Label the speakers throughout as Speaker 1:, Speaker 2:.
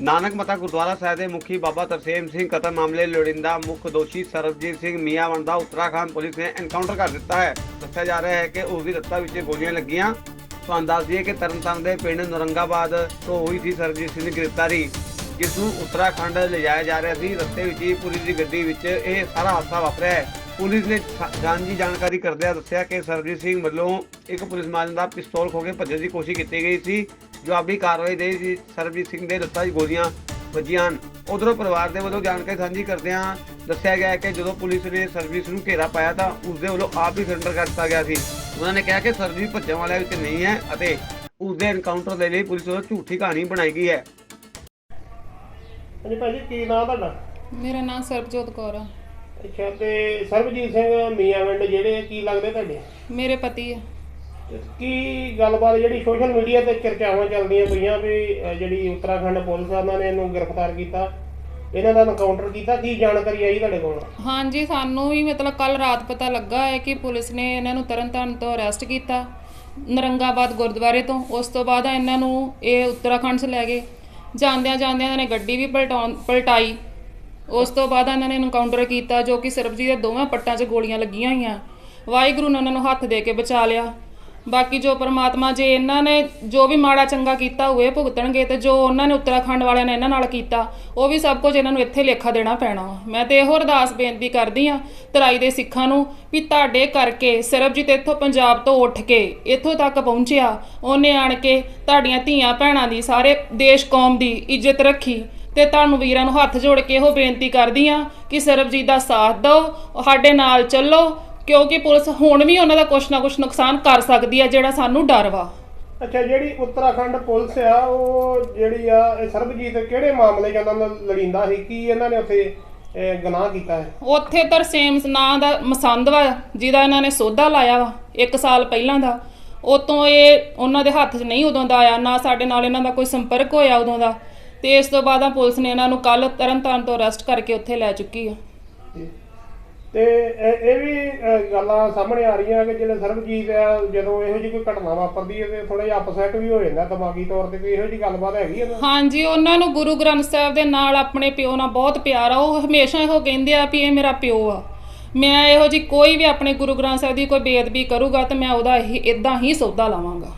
Speaker 1: ਨਾਨਕ ਮਤਾ ਗੁਰਦੁਆਰਾ ਸਾਹਿਬ ਦੇ ਮੁਖੀ ਬਾਬਾ ਤਰਸੇਮ ਸਿੰਘ ਕਤਲ ਮਾਮਲੇ ਲੋੜਿੰਦਾ ਮੁੱਖ ਦੋਸ਼ੀ ਸਰਬਜੀਤ ਸਿੰਘ ਮੀਆਂਵੰਡ ਦਾ ਉੱਤਰਾਖੰਡ ਪੁਲਿਸ ਨੇ ਐਨਕਾਊਂਟਰ ਕਰ ਦਿੱਤਾ ਹੈ। ਦੱਸਿਆ ਜਾ ਰਿਹਾ ਹੈ ਕਿ ਉਸ ਦੀ ਲੱਤਾਂ ਵਿੱਚ ਗੋਲੀਆਂ ਲੱਗੀਆਂ। ਤੁਹਾਨੂੰ ਦੱਸ ਦਈਏ ਕਿ ਤਰਨਤਾਰਨ ਦੇ ਪਿੰਡ ਨਰੰਗਾਬਾਦ ਤੋਂ ਹੋਈ ਸੀ ਸਰਬਜੀਤ ਸਿੰਘ ਦੀ ਗ੍ਰਿਫਤਾਰੀ, ਜਿਸ ਨੂੰ ਉੱਤਰਾਖੰਡ ਲਿਜਾਇਆ ਜਾ ਰਿਹਾ ਸੀ। ਰਸਤੇ ਵਿੱਚ ਹੀ ਪੁਲਿਸ ਦੀ ਗੱਡੀ ਵਿੱਚ ਇਹ ਸਾਰਾ ਹਾਦਸਾ ਵਾਪਰਿਆ ਹੈ। ਪੁਲਿਸ ਨੇ ਸਾਂਝੀ ਜਾਣਕਾਰੀ ਕਰਦਿਆਂ ਦੱਸਿਆ ਕਿ ਸਰਬਜੀਤ ਸਿੰਘ ਵੱਲੋਂ ਇੱਕ ਪੁਲਿਸ ਮੁਲਾਜ਼ਮ ਦਾ ਪਿਸਤੌਲ ਖੋ ਕੇ ਭੱਜਣ ਦੀ ਕੋਸ਼ਿਸ਼ ਕੀਤੀ ਗਈ ਸੀ। ਜਵਾਬੀ ਕਾਰਵਾਈ ਦੇ ਸੀ ਸਰਬਜੀਤ ਸਿੰਘ ਦੇ ਲੱਤਾਂ 'ਚ ਗੋਲੀਆਂ ਵੱਜੀਆਂ ਹਨ। ਉਧਰੋਂ ਪਰਿਵਾਰ ਦੇ ਵੱਲੋਂ ਜਾਣਕਾਰੀ ਸਾਂਝੀ ਕਰਦਿਆਂ ਦੱਸਿਆ ਗਿਆ ਕਿ ਜਦੋਂ ਪੁਲਿਸ ਨੇ ਸਰਬਜੀਤ ਨੂੰ ਘੇਰਾ ਪਾਇਆ ਤਾਂ ਉਸ ਦੇ ਵੱਲੋਂ ਆਪ ਹੀ ਸਰੈਂਡਰ ਕਰ ਦਿੱਤਾ ਗਿਆ ਸੀ। ਉਹਨਾਂ ਨੇ ਕਿਹਾ ਕਿ ਸਰਬਜੀਤ ਭੱਜਣ ਵਾਲਿਆਂ ਵਿੱਚ ਨਹੀਂ ਹੈ ਅਤੇ ਉਸ ਦੇ ਐਨਕਾਊਂਟਰ ਦੇ ਲਈ ਪੁਲਿਸ ਵੱਲੋਂ ਝੂਠੀ ਕਹਾਣੀ ਬਣਾਈ ਗਈ ਹੈ।
Speaker 2: ਹਾਂਜੀ ਭਾਜੀ ਕੀ ਨਾਮ ਤੁਹਾਡਾ?
Speaker 3: ਮੇਰਾ ਨਾਮ ਸਰਬਜੋਤ ਕੌਰ ਆ।
Speaker 2: ਅੱਛਾ ਤੇ ਸਰਬਜੀਤ ਸਿੰਘ ਮੀਆਂਵਿੰਡ ਜਿਹੜੇ ਕੀ ਲੱਗਦੇ ਤੁਹਾਡੇ?
Speaker 3: ਮੇਰੇ ਪਤੀ ਆ।
Speaker 2: ਤੇ ਕੀ ਗੱਲਬਾਤ ਜਿਹੜੀ ਸੋਸ਼ਲ ਮੀਡੀਆ ਤੇ ਚਰਚਾਵਾਂ ਚੱਲਦੀਆਂ ਪਈਆਂ ਵੀ ਅਹ, ਜਿਹੜੀ ਉੱਤਰਾਖੰਡ ਪੁਲਿਸ ਆ ਉਹਨਾਂ ਨੇ ਇਹਨੂੰ ਗ੍ਰਿਫਤਾਰ ਕੀਤਾ? ਇਹਨਾਂ ਦਾ ਐਨਕਾਊਂਟਰ ਕੀਤਾ? ਕੀ ਜਾਣਕਾਰੀ ਆਈ ਤੁਹਾਡੇ ਕੋਲ?
Speaker 3: ਹਾਂਜੀ ਸਾਨੂੰ ਵੀ ਮਤਲਬ ਕੱਲ ਰਾਤ ਪਤਾ ਲੱਗਾ ਹੈ ਕਿ ਪੁਲਿਸ ਨੇ ਇਹਨਾਂ ਨੂੰ ਤਰਨਤਾਰਨ ਤੋਂ ਅਰੈਸਟ ਕੀਤਾ ਨਰੰਗਾਬਾਦ ਗੁਰਦੁਆਰੇ ਤੋਂ। ਉਸ ਤੋਂ ਬਾਅਦ ਇਹਨਾਂ ਨੂੰ ਇਹ ਉੱਤਰਾਖੰਡ 'ਚ ਲੈ ਗਏ। ਜਾਂਦਿਆਂ ਜਾਂਦਿਆਂ ਇਹਨਾਂ ਨੇ ਗੱਡੀ ਵੀ ਪਲਟਾਉਣ ਪਲਟਾਈ। ਉਸ ਤੋਂ ਬਾਅਦ ਇਹਨਾਂ ਨੇ ਐਨਕਾਊਂਟਰ ਕੀਤਾ ਜੋ ਕਿ ਸਰਬਜੀਤ ਦੇ ਦੋਵਾਂ ਪੱਟਾਂ 'ਚ ਗੋਲੀਆਂ ਲੱਗੀਆਂ ਹੋਈਆਂ। ਵਾਹਿਗੁਰੂ ਨੇ ਉਹਨਾਂ ਨੂੰ ਹੱਥ ਦੇ ਕੇ ਬਚਾ ਲਿਆ। ਬਾਕੀ ਜੋ ਪਰਮਾਤਮਾ ਜੇ ਇਹਨਾਂ ਨੇ ਜੋ ਵੀ ਮਾੜਾ ਚੰਗਾ ਕੀਤਾ ਹੋਏ ਭੁਗਤਣਗੇ ਤੇ ਜੋ ਉਹਨਾਂ ਨੇ ਉੱਤਰਾਖੰਡ ਵਾਲਿਆਂ ਨੇ ਇਹਨਾਂ ਨਾਲ ਕੀਤਾ, ਉਹ ਵੀ ਸਭ ਕੁਝ ਇਹਨਾਂ ਨੂੰ ਇੱਥੇ ਲੇਖਾ ਦੇਣਾ ਪੈਣਾ ਵਾ। ਮੈਂ ਤੇ ਇਹੋ ਅਰਦਾਸ ਬੇਨਤੀ ਕਰਦੀ ਆ ਤਰਾਈ ਦੇ ਸਿੱਖਾਂ ਨੂੰ ਵੀ ਤੁਹਾਡੇ ਕਰਕੇ ਸਰਬਜੀਤ ਇੱਥੋਂ ਪੰਜਾਬ ਤੋਂ ਉੱਠ ਕੇ ਇੱਥੋਂ ਤੱਕ ਪਹੁੰਚਿਆ, ਉਹਨੇ ਆਣ ਕੇ ਤੁਹਾਡੀਆਂ ਧੀਆਂ ਭੈਣਾਂ ਦੀ, ਸਾਰੇ ਦੇਸ਼ ਕੌਮ ਦੀ ਇੱਜ਼ਤ ਰੱਖੀ। ਤੇ ਤੁਹਾਨੂੰ ਵੀਰਾਂ ਨੂੰ ਹੱਥ ਜੋੜ ਕੇ ਇਹੋ ਬੇਨਤੀ ਕਰਦੀ ਆ ਕਿ ਸਰਬਜੀਤ ਦਾ ਸਾਥ ਦਿਓ ਸਾਡੇ ਨਾਲ ਚੱਲੋ ਕਿਉਂਕਿ ਪੁਲਿਸ ਹੁਣ ਵੀ ਉਹਨਾਂ ਦਾ ਕੁਛ ਨਾ ਕੁਛ ਨੁਕਸਾਨ ਕਰ ਸਕਦੀ ਆ ਜਿਹੜਾ ਸਾਨੂੰ ਡਰ ਵਾ।
Speaker 2: ਅੱਛਾ ਜਿਹੜੀ ਉੱਤਰਾਖੰਡ ਪੁਲਿਸ ਆ ਉਹ ਜਿਹੜੀ ਆ ਇਹ ਸਰਬਜੀਤ ਕਿਹੜੇ ਮਾਮਲੇ ਉਹਨਾਂ ਨਾਲ ਲੜਿੰਦਾ ਸੀ? ਕੀ ਇਹਨਾਂ ਨੇ ਉੱਥੇ ਅਹ, ਗੁਨਾਹ ਕੀਤਾ ਹੈ?
Speaker 3: ਉੱਥੇ ਤਰਸੇਮ ਨਾਂ ਦਾ ਮਸੰਦ ਵਾ ਜਿਹਦਾ ਇਹਨਾਂ ਨੇ ਸੋਧਾ ਲਾਇਆ ਵਾ ਇੱਕ ਸਾਲ ਪਹਿਲਾਂ ਦਾ। ਉਤੋਂ ਇਹ ਉਹਨਾਂ ਦੇ ਹੱਥ 'ਚ ਨਹੀਂ ਉਦੋਂ ਦਾ ਆਇਆ ਨਾ ਸਾਡੇ ਨਾਲ ਇਹਨਾਂ ਦਾ ਕੋਈ ਸੰਪਰਕ ਹੋਇਆ ਉਦੋਂ ਦਾ। ਤੇ ਇਸ ਤੋਂ ਬਾਅਦ ਆ ਪੁਲਿਸ ਨੇ ਇਹਨਾਂ ਨੂੰ ਕੱਲ ਤਰਨਤਾਰਨ ਤੋਂ ਅਰੈਸਟ ਕਰਕੇ ਉੱਥੇ ਲੈ ਚੁੱਕੀ ਆ।
Speaker 2: ਤੇ ਇਹ ਇਹ ਵੀ ਅਹ, ਗੱਲਾਂ ਸਾਹਮਣੇ ਆ ਰਹੀਆਂ ਕਿ ਜਿਹੜੇ ਸਰਬਜੀਤ ਆ ਜਦੋਂ ਇਹੋ ਜਿਹੀ ਕੋਈ ਘਟਨਾ ਵਾਪਰਦੀ ਹੈ ਤੇ ਥੋੜਾ ਜਿਹਾ ਅਪਸੈਟ ਵੀ ਹੋ ਜਾਂਦਾ ਦਿਮਾਗੀ ਤੌਰ ਤੇ ਕੋਈ ਇਹੋ ਜਿਹੀ ਗੱਲਬਾਤ ਹੈਗੀ ਹੈ
Speaker 3: ਹਾਂਜੀ ਉਹਨਾਂ ਨੂੰ ਗੁਰੂ ਗ੍ਰੰਥ ਸਾਹਿਬ ਦੇ ਨਾਲ ਆਪਣੇ ਪਿਓ ਨਾਲ ਬਹੁਤ ਪਿਆਰ ਆ। ਉਹ ਹਮੇਸ਼ਾ ਇਹੋ ਕਹਿੰਦੇ ਆ ਵੀ ਇਹ ਮੇਰਾ ਪਿਓ ਆ। ਮੈਂ ਇਹੋ ਜੀ ਕੋਈ ਵੀ ਆਪਣੇ ਗੁਰੂ ਗ੍ਰੰਥ ਸਾਹਿਬ ਦੀ ਕੋਈ ਬੇਅਦਬੀ ਕਰੂਗਾ ਤੇ ਮੈਂ ਉਹਦਾ ਇਦਾਂ ਹੀ ਸੌਦਾ ਲਾਵਾਂਗਾ।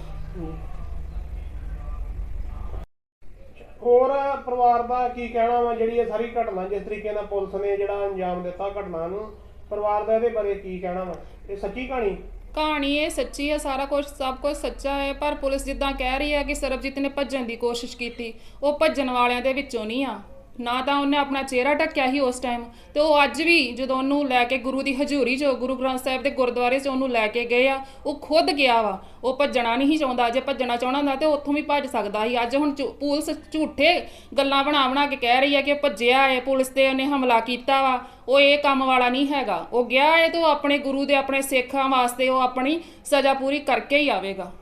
Speaker 2: ਹੋਰ ਪਰਿਵਾਰ ਦਾ ਕੀ ਕਹਿਣਾ ਵਾ? ਜਿਹੜੀ ਇਹ ਸਾਰੀ ਘਟਨਾ ਜਿਸ ਤਰੀਕੇ ਨਾਲ ਪੁਲਿਸ ਨੇ ਜਿਹੜਾ ਅੰਜਾਮ ਦਿੱਤਾ ਘਟਨਾ ਨੂੰ, ਪਰਿਵਾਰ ਦਾ ਇਹਦੇ ਬਾਰੇ ਕੀ ਕਹਿਣਾ ਵਾ? ਇਹ ਸੱਚੀ ਕਹਾਣੀ?
Speaker 3: ਕਹਾਣੀ ਇਹ ਸੱਚੀ ਹੈ ਸਾਰਾ ਕੁਝ ਸਭ ਕੁਝ ਸੱਚਾ ਹੈ, ਪਰ ਪੁਲਿਸ ਜਿੱਦਾਂ ਕਹਿ ਰਹੀ ਹੈ ਕਿ ਸਰਬਜੀਤ ਨੇ ਭੱਜਣ ਦੀ ਕੋਸ਼ਿਸ਼ ਕੀਤੀ, ਉਹ ਭੱਜਣ ਵਾਲਿਆਂ ਦੇ ਵਿੱਚੋਂ ਨਹੀਂ ਆ। ਨਾ ਤਾਂ ਉਹਨੇ ਆਪਣਾ ਚਿਹਰਾ ਢੱਕਿਆ ਸੀ ਉਸ ਟਾਈਮ ਤੇ ਉਹ ਅੱਜ ਵੀ ਜਦੋਂ ਉਹਨੂੰ ਲੈ ਕੇ ਗੁਰੂ ਦੀ ਹਜ਼ੂਰੀ 'ਚ, ਗੁਰੂ ਗ੍ਰੰਥ ਸਾਹਿਬ ਦੇ ਗੁਰਦੁਆਰੇ 'ਚ ਉਹਨੂੰ ਲੈ ਕੇ ਗਏ ਆ, ਉਹ ਖੁਦ ਗਿਆ ਵਾ। ਉਹ ਭੱਜਣਾ ਨਹੀਂ ਚਾਹੁੰਦਾ, ਜੇ ਭੱਜਣਾ ਚਾਹੁੰਦਾ ਹੁੰਦਾ ਤੇ ਉੱਥੋਂ ਵੀ ਭੱਜ ਸਕਦਾ ਸੀ। ਅੱਜ ਹੁਣ ਝੂ- ਪੁਲਿਸ ਝੂਠੇ ਗੱਲਾਂ ਬਣਾ ਬਣਾ ਕੇ ਕਹਿ ਰਹੀ ਹੈ ਕਿ ਉਹ ਭੱਜਿਆ ਹੈ ਪੁਲਿਸ ਤੇ ਉਹਨੇ ਹਮਲਾ ਕੀਤਾ ਵਾ। ਉਹ ਇਹ ਕੰਮ ਵਾਲਾ ਨਹੀਂ ਹੈਗਾ। ਉਹ ਗਿਆ ਹੈ ਤੇ ਉਹ ਆਪਣੇ ਗੁਰੂ ਦੇ, ਆਪਣੇ ਸਿੱਖਾਂ ਵਾਸਤੇ ਉਹ ਆਪਣੀ ਸਜ਼ਾ ਪੂਰੀ ਕਰਕੇ ਹੀ ਆਵੇਗਾ।